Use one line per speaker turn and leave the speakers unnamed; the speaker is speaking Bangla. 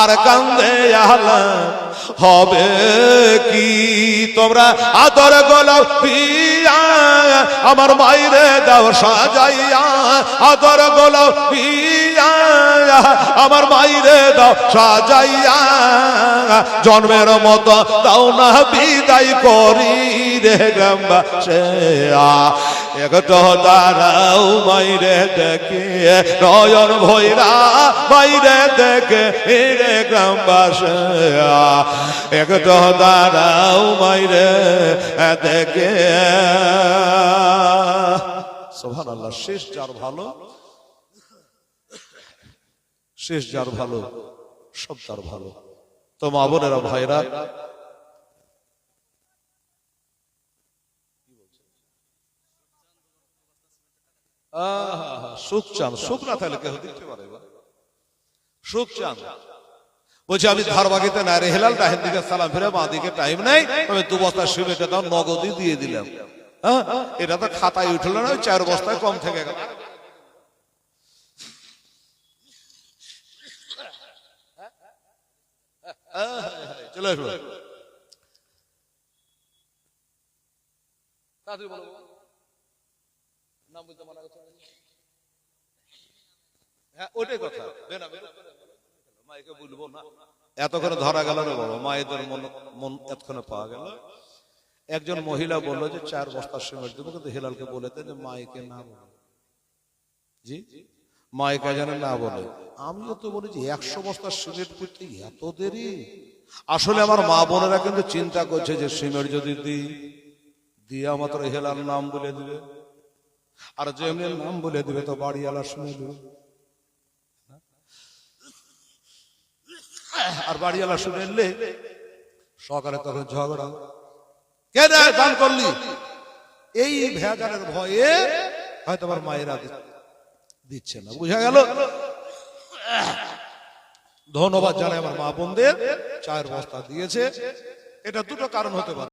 আর কান্দে আলা হবে কি তোমরা? আদর গোলাপ পিয়া, আমার মাইরে দাও সাজাইয়া। আদর গোলাপ পিয়া, আমার মাইরে দাও সাজাইয়া। জন্মের মতো দাও না বিদায় করি রে গম্বা সে একটো দাঁড়াও মাইরে দেখে, নয়ন ভৈরা মাইরে দেখে রে গ্রামবাসে। একটো দাঁড়াও মাইরে দেখে। সোভান আল্লাহ শেষ যার ভালো, শেষ যার ভালো, সব তার ভালো। তো মা বোনেরা, ভাইরা সুখ চান সুখ না থাকলে কেউ দিতে পারে সুখ চান। বলছি আমি ধারবাগিতে না রে হেলাল ডাহের দিকে সালাম ফিরে মা দিকে টাইম নেই। তবে দু বস্তা সিমেন্টে দাও নগদই দিয়ে দিলাম। হ্যাঁ? এটা তো খাতায় উঠল না চার বস্তায় কম থেকে গেল। চলে আসব নাম বলতে মানা করছে হ্যাঁ ওইটাই কথা। বেনা বেনা মাইকে বলব না। এতক্ষণে ধরা গেল মায়েদের মন মন এতক্ষণে পাওয়া গেল। একজন মহিলা বলল যে চার বস্তা সিমেন্ট দেবো। কিন্তু হেলালকে বলেতে যে মাইকে না বলে। জি? মাইকা যেন না বলে। আমিও তো বলি যে একশো বস্তা সিমেন্ট করতে এত দেরি? আসলে আমার মা বোনেরা কিন্তু চিন্তা করছে যে সিমেন্ট যদি দিই দিয়া মাত্র হেলাল নাম বলে দিবে। আর যেমনি নাম বলে দিবে তো বাড়িওয়ালা শুনে দিবে আর বাড়িওয়ালা শুনে এলে সকালে তখন ঝগড়া। কে রে দান করলি? এই ভেজালের ভয়ে হয়তো আমার মায়েরা দিচ্ছে না। বুঝা গেল? ধন্যবাদ জানাই আমার মা বোনদের। চায়ের বস্তা দিয়েছে। এটা দুটো কারণ হতে পারে।